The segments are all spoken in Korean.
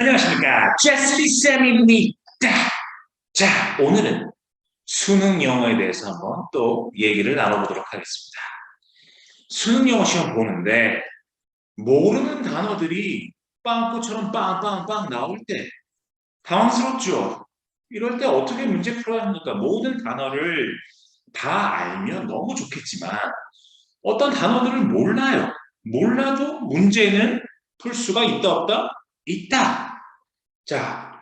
안녕하십니까. 제슬리 쌤입니다. 자, 오늘은 수능 영어에 대해서 한번 또 얘기를 나눠보도록 하겠습니다. 수능 영어 시험 보는데 모르는 단어들이 빵꾸처럼 빵빵빵 나올 때 당황스럽죠. 이럴 때 어떻게 문제 풀어야 합니까? 모든 단어를 다 알면 너무 좋겠지만 어떤 단어들을 몰라요. 몰라도 문제는 풀 수가 있다 없다? 있다. 자,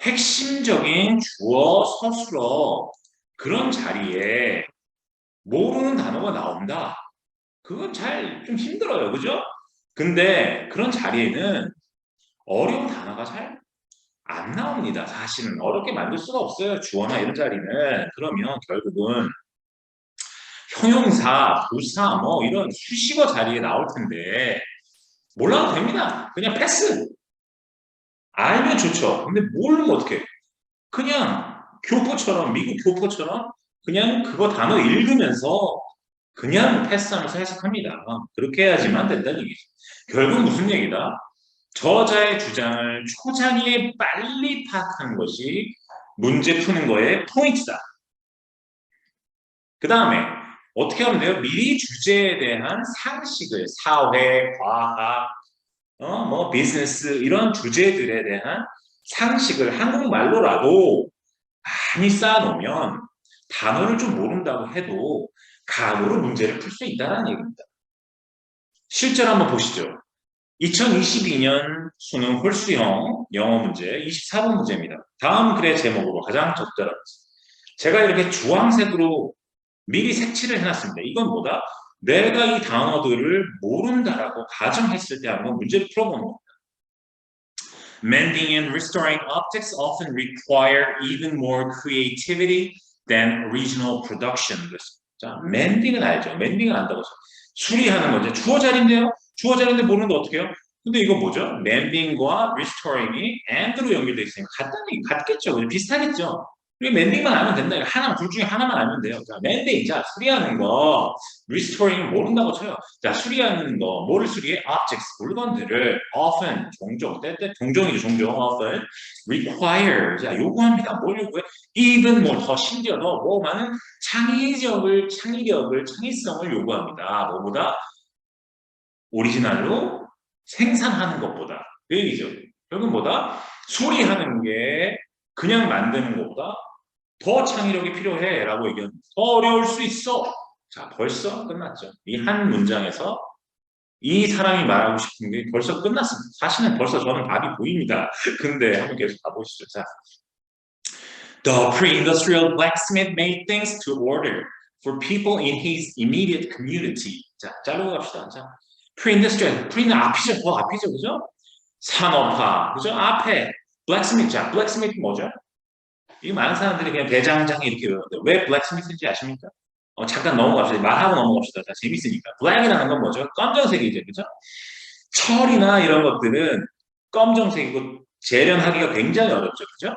핵심적인 주어, 서술어 그런 자리에 모르는 단어가 나온다. 그건 잘 좀 힘들어요. 그죠? 근데 그런 자리에는 어려운 단어가 잘 안 나옵니다. 사실은 어렵게 만들 수가 없어요. 주어나 이런 자리는. 그러면 결국은 형용사, 부사 뭐 이런 수식어 자리에 나올 텐데 몰라도 됩니다. 그냥 패스. 알면 좋죠. 근데 모르면 어떡해. 그냥 교포처럼, 미국 교포처럼 그냥 그거 단어 읽으면서 그냥 패스하면서 해석합니다. 그렇게 해야지만 된다는 얘기죠. 결국 무슨 얘기다? 저자의 주장을 초장에 빨리 파악하는 것이 문제 푸는 거의 포인트다. 그 다음에 어떻게 하면 돼요? 미리 주제에 대한 상식을 사회, 과학, 어, 뭐 비즈니스 이런 주제들에 대한 상식을 한국말로라도 많이 쌓아놓으면 단어를 좀 모른다고 해도 감으로 문제를 풀 수 있다는 얘기입니다. 실제로 한번 보시죠. 2022년 수능 홀수형 영어 문제 24번 문제입니다. 다음 글의 제목으로 가장 적절한 제가 이렇게 주황색으로 미리 색칠을 해놨습니다. 이건 뭐다? 내가 이 단어들을 모른다라고 가정했을 때 한번 문제를 풀어보는 겁니다. Mending and restoring objects often require even more creativity than original production. 자, mending은 알죠? mending은 안다고 수리하는 거죠. 주어 자리인데요. 주어 자리인데 모르는데 어떻게 해요? 근데 이거 뭐죠? mending과 restoring이 and로 연결되어 있으니까 같다는 얘기 같겠죠. 비슷하겠죠. 그리고 멘딩만 알면 된다. 하나, 둘 중에 하나만 알면 돼요. 자, 멘딩. 자, 수리하는 거. 리스토링 모른다고 쳐요. 자, 수리하는 거. 뭐를 수리해? objects. 물건들을 often, 종종, 때때, 종종이죠, 종종. often. require. 자, 요구합니다. 뭘 요구해? even more. 더 심지어 더, 뭐 많은 창의적을, 창의력을, 창의성을 요구합니다. 뭐보다? 오리지널로 생산하는 것보다. 그 얘기죠. 결국 뭐다? 수리하는 게 그냥 만드는 것보다 더 창의력이 필요해 라고 얘기하는 더 어려울 수 있어 자 벌써 끝났죠 이 한 문장에서 이 사람이 말하고 싶은 게 벌써 끝났습니다 사실은 벌써 저는 답이 보입니다 근데 한번 계속 가보시죠 자 The pre-industrial blacksmith made things to order for people in his immediate community 자 자르고 갑시다 자 pre-industrial pre는 앞이죠 더 앞이죠 그죠 산업화 그죠 앞에 blacksmith 자 blacksmith 뭐죠 이 많은 사람들이 그냥 대장장이 이렇게 외우는데 왜 블랙스미스인지 아십니까? 어, 잠깐 넘어갑시다. 말하고 넘어갑시다. 자, 재밌으니까. 블랙이라는 건 뭐죠? 검정색이죠. 그죠? 철이나 이런 것들은 검정색이고 재련하기가 굉장히 어렵죠. 그죠?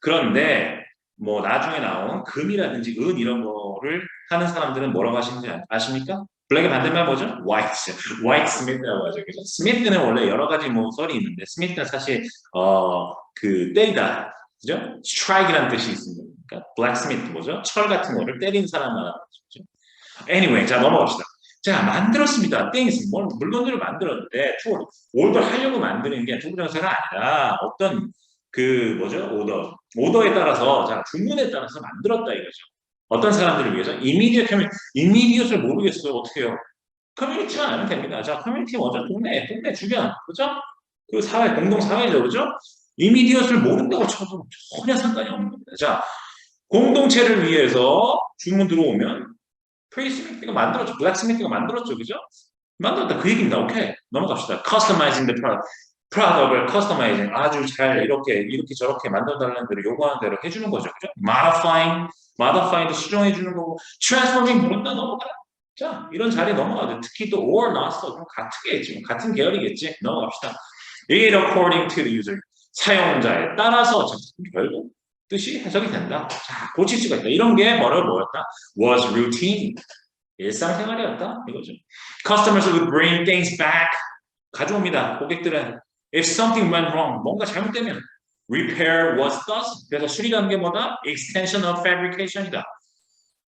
그런데 뭐 나중에 나온 금이라든지 은 이런 거를 하는 사람들은 뭐라고 하시는지 아십니까? 블랙의 반대말 뭐죠? 화이트. 화이트 스미트라고 하죠. 그죠? 스미트는 원래 여러 가지 뭐 썰이 있는데 스미트는 사실 어그 때리다 그죠? strike이라는 뜻이 있습니다. 그러니까 blacksmith 뭐죠? 철 같은 거를 때린 사람 말하는 거죠. anyway, 자 넘어갑시다. 자 만들었습니다. things 뭘 물건들을 만들었는데 투어 오더 하려고 만드는 게 투부정사가 아니라 어떤 그 뭐죠? 오더 오더에 따라서 자 주문에 따라서 만들었다 이거죠. 어떤 사람들을 위해서 immediate 커뮤니티 immediate를 모르겠어요. 어떻게 해요? 커뮤니티만 알면 됩니다. 자 커뮤니티 뭐죠? 동네 동네 주변 그죠? 그 사회 공동 사회죠, 그죠? 이미디엇을 모른다고 쳐도 전혀 상관이 없는 겁니다. 자, 공동체를 위해서 주문 들어오면 프레이스미트가 만들었죠. 블랙스미트가 만들었죠. 그죠? 만들었다. 그 얘기입니다. 오케이. 넘어갑시다. customizing the product. product을 customizing 아주 잘 이렇게 이렇게 저렇게 만들어달라는 대로 요구하는 대로 해주는 거죠. 그죠? modifying, modifying도 수정해 주는 거고 transforming 모른다 넘어가. 자, 이런 자리에 넘어가죠. 특히 또 or 나왔어. 그럼 같은 게겠지. 같은 계열이겠지. 넘어갑시다. it according to the user. 사용자에 따라서 결국 뜻이 해석이 된다. 자, 고칠 수가 있다. 이런 게 뭐를 뭐였다? was routine. 일상생활이었다. 이거죠. Customers would bring things back. 가져옵니다. 고객들은 If something went wrong, 뭔가 잘못되면 repair was thus. 그래서 수리라는 게 뭐다? extension of fabrication이다.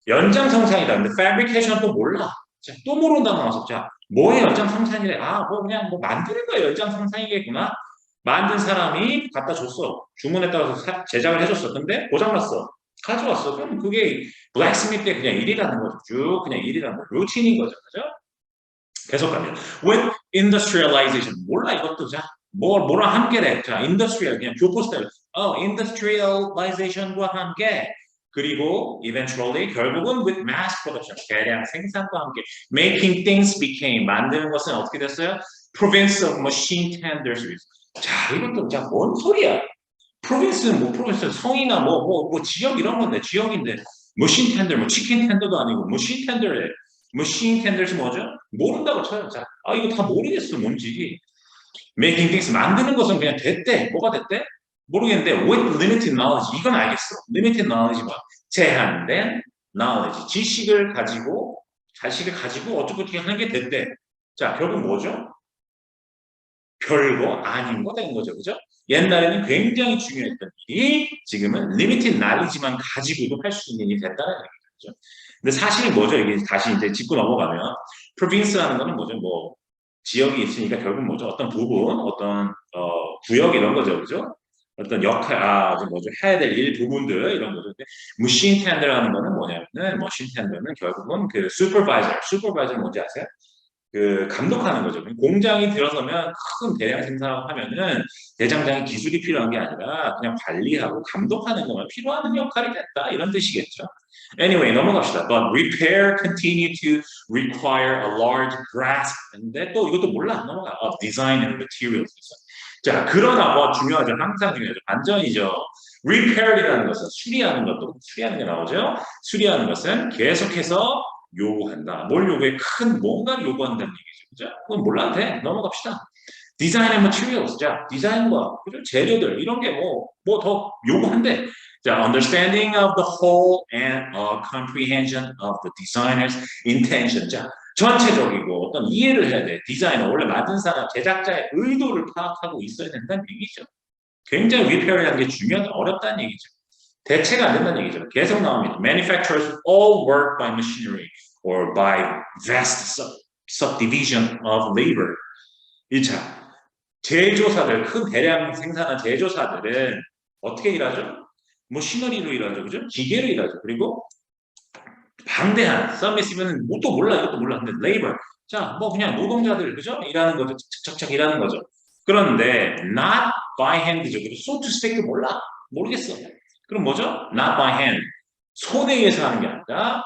연장성상이다. 근데 fabrication 또 몰라. 자, 또 모른다 나와서 자, 뭐의 연장성상이래? 아, 뭐 그냥 뭐 만드는 거야 연장성상이겠구나. 만든 사람이 갖다 줬어. 주문에 따라서 사- 제작을 해줬어. 근데 고장났어. 가져왔어. 그럼 그게 블랙스미트 때 그냥 일이라는 거죠. 쭉 그냥 일이라는 거. 루틴인 거죠. 그죠? 계속 가면 with industrialization 몰라 이것도 자 뭐, 뭐랑 함께래 자 industrial 그냥 교포 스타일 어 industrialization과 함께 그리고 eventually 결국은 with mass production 대량 생산과 함께 making things became 만드는 것은 어떻게 됐어요? province of machine tenders 자 이것도 자뭔 소리야 province는 뭐 province 성이나 뭐 뭐 뭐 지역 이런 건데 지역인데 machine tender 뭐 치킨 텐더도 아니고 machine tender에 machine tenders 뭐죠? 모른다고 쳐요. 자, 아 이거 다 모르겠어 뭔지. making things 만드는 것은 그냥 됐대. 뭐가 됐대? 모르겠는데 with limited knowledge 이건 알겠어. limited knowledge가 제한된 knowledge 지식을 가지고 자식을 가지고 어떻게 하는 게 됐대. 자, 결국 뭐죠? 별거 아닌 거 된 거죠. 그죠? 옛날에는 굉장히 중요했던 일이 지금은 limited knowledge만 가지고도 할 수 있는 일이 됐다는 얘기죠. 근데 사실 뭐죠? 이게 다시 이제 짚고 넘어가면 province라는 거는 뭐죠? 뭐 지역이 있으니까 결국 뭐죠? 어떤 부분, 어떤 어, 구역 이런 거죠, 그죠? 어떤 역할, 아, 좀 뭐죠? 해야 될 일 부분들 이런 거죠. 근데 machine tender라는 거는 뭐냐면은 machine tender는 결국은 그 supervisor, supervisor 뭔지 아세요? 그 감독하는 거죠. 공장이 들어서면 큰 대량 생산을 하면은 대장장의 기술이 필요한 게 아니라 그냥 관리하고 감독하는 것만 필요한 역할이 됐다 이런 뜻이겠죠. Anyway 넘어갑시다. But repair continue to require a large grasp. 근데 또 이것도 몰라 넘어가. Of design and materials. 자 그러나 뭐 중요하죠. 항상 중요하죠. 반전이죠. repair이라는 것은 수리하는 것도 수리하는 게 나오죠. 수리하는 것은 계속해서 요구한다. 뭘 요구해? 큰 뭔가를 요구한다는 얘기죠. 그죠? 그건 몰라도 돼. 넘어갑시다. 디자인 앤 materials. 자, 디자인과 그죠? 재료들 이런 게 뭐 뭐 더 요구한대. 자, understanding of the whole and a comprehension of the designer's intention. 자, 전체적이고 어떤 이해를 해야 돼. 디자이너 원래 만든 사람 제작자의 의도를 파악하고 있어야 된다는 얘기죠. 굉장히 repair이라는 게 중요한 어렵다는 얘기죠. 대체가 안 된다는 얘기죠. 계속 나옵니다. Manufacturers all work by machinery or by vast sub, subdivision of labor. 1차. 제조사들, 큰 대량 생산한 제조사들은 어떻게 일하죠? 머시너리로 일하죠. 그죠? 기계로 일하죠. 그리고 방대한 서비스면 뭐또 몰라 이것도 몰라 근데 labor 자뭐 그냥 노동자들 그죠 일하는 거죠 착착착 일하는 거죠 그런데 not by hand죠 그리고 so to speak 몰라 모르겠어 그럼 뭐죠 not by hand 손에 의해서 하는 게 아니라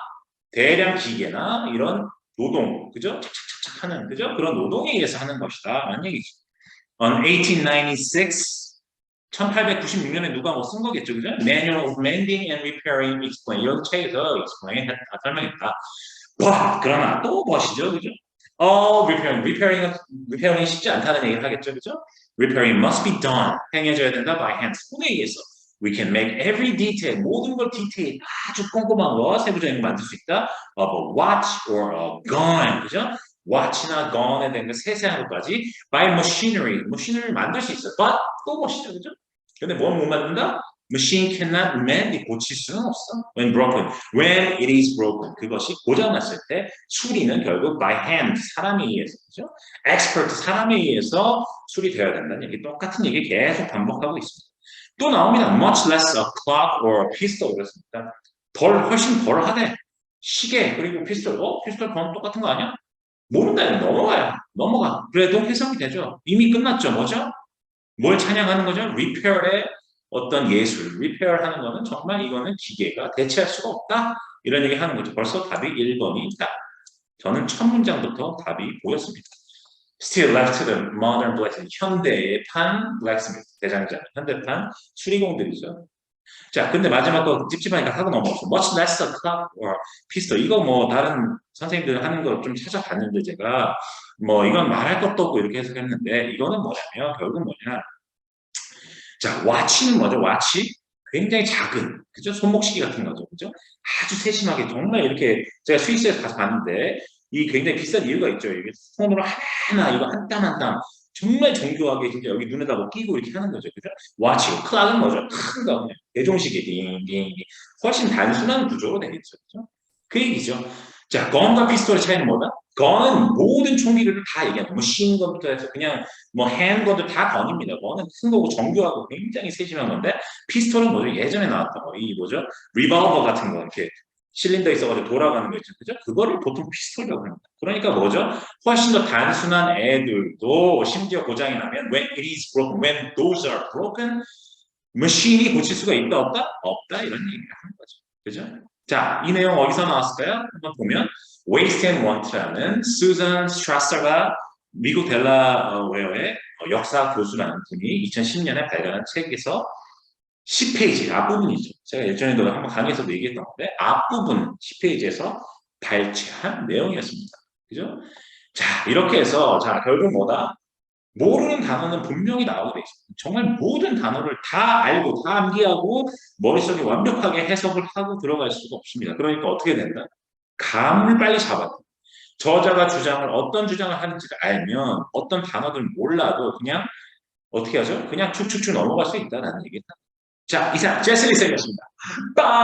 대량 기계나 이런 노동 그죠 착착착착 하는 그죠 그런 노동에 의해서 하는 것이다 라는 얘기죠 on 1896 1896년에 누가 뭐 쓴 거겠죠, 그죠? Manual of Mending and Repairing Explain 이런 책에서 explain 다 설명했다. 와, 그러나 또 무엇이죠, 그죠? All repairing, repairing, repairing 쉽지 않다는 얘기를 하겠죠, 그죠? Repairing must be done, 행해져야 된다 by hand, 손에 의해서. We can make every detail, 모든 걸 디테일, 아주 꼼꼼한 거, 세부적인 거 만들 수 있다. Of a watch or a gun, 그죠? watch나 gun에 대한 거 세세한 것까지 by machinery, machinery 만들 수 있어. but 또 멋이죠, 그죠? 근데 뭘 못 만든다? Machine cannot mend, 고칠 수는 없어. When broken, when it is broken, 그것이 고장났을 때 수리는 결국 by hand, 사람에 의해서, 그죠? expert, 사람에 의해서 수리되어야 된다는 얘기, 똑같은 얘기 계속 반복하고 있습니다. 또 나옵니다. Much less a clock or a pistol 그렇습니다. 덜 훨씬 덜 하대. 시계 그리고 피스톨, 어? 피스톨 건 똑같은 거 아니야? 모른다. 넘어가요. 넘어가. 그래도 해석이 되죠. 이미 끝났죠. 뭐죠? 뭘 찬양하는 거죠? 리페어의 어떤 예술, 리페어하는 거는 정말 이거는 기계가 대체할 수가 없다. 이런 얘기 하는 거죠. 벌써 답이 1번이 있다. 저는 첫 문장부터 답이 보였습니다. Still left to the modern blacksmith. 현대의 판 blacksmith, 대장장, 현대판 수리공들이죠. 자, 근데 마지막 거 찝찝하니까 하고 넘어갔어. Much less a clock or pistol. 이거 뭐 다른 선생님들 하는 거 좀 찾아봤는데 제가 뭐 이건 말할 것도 없고 이렇게 해석했는데 이거는 뭐냐면 결국 뭐냐. 자, 와치는 뭐죠? 와치? 굉장히 작은, 그죠? 손목시계 같은 거죠. 그죠? 아주 세심하게 정말 이렇게 제가 스위스에서 가서 봤는데 이 굉장히 비싼 이유가 있죠. 이게 손으로 하나 이거 한 땀 한 땀 정말 정교하게 진짜 여기 눈에다 뭐 끼고 이렇게 하는 거죠. 그죠? 와치고 클락은 뭐죠? 큰 거. 그냥 대종식이 딩딩 훨씬 단순한 구조로 되겠죠. 그죠? 그 얘기죠. 자, 건과 피스톨의 차이는 뭐다? 건은 모든 총기를 다 얘기하는 뭐신건부터 해서 그냥 뭐 핸건도 다 건입니다. 건은 큰 거고 정교하고 굉장히 세심한 건데 피스톨은 뭐죠? 예전에 나왔던 거. 이 뭐죠? 리볼버 같은 거 이렇게 실린더 있어가지고 돌아가는 거 있죠. 그죠? 그거를 보통 피스톨이라고 합니다. 그러니까 뭐죠? 훨씬 더 단순한 애들도 심지어 고장이 나면 when it is broken, when those are broken, 머신이 고칠 수가 있다 없다? 없다 이런 얘기를 하는 거죠. 그죠? 자, 이 내용 어디서 나왔을까요? 한번 보면 Waste and Want라는 수잔 스트라서가 미국 델라웨어의 어, 역사 교수라는 분이 2010년에 발간한 책에서 10페이지 앞부분이죠. 제가 예전에도 한번 강의에서도 얘기했던 건데 앞부분 10페이지에서 발췌한 내용이었습니다. 그죠? 자, 이렇게 해서 자, 결국 뭐다? 모르는 단어는 분명히 나오게 돼 있습니다. 정말 모든 단어를 다 알고 다 암기하고 머릿속에 완벽하게 해석을 하고 들어갈 수가 없습니다. 그러니까 어떻게 된다? 감을 빨리 잡아야 돼. 저자가 주장을 어떤 주장을 하는지를 알면 어떤 단어들 몰라도 그냥 어떻게 하죠? 그냥 축축축 넘어갈 수 있다는 얘기다. 자, 이상 제슬리 쌤이었습니다. 빵!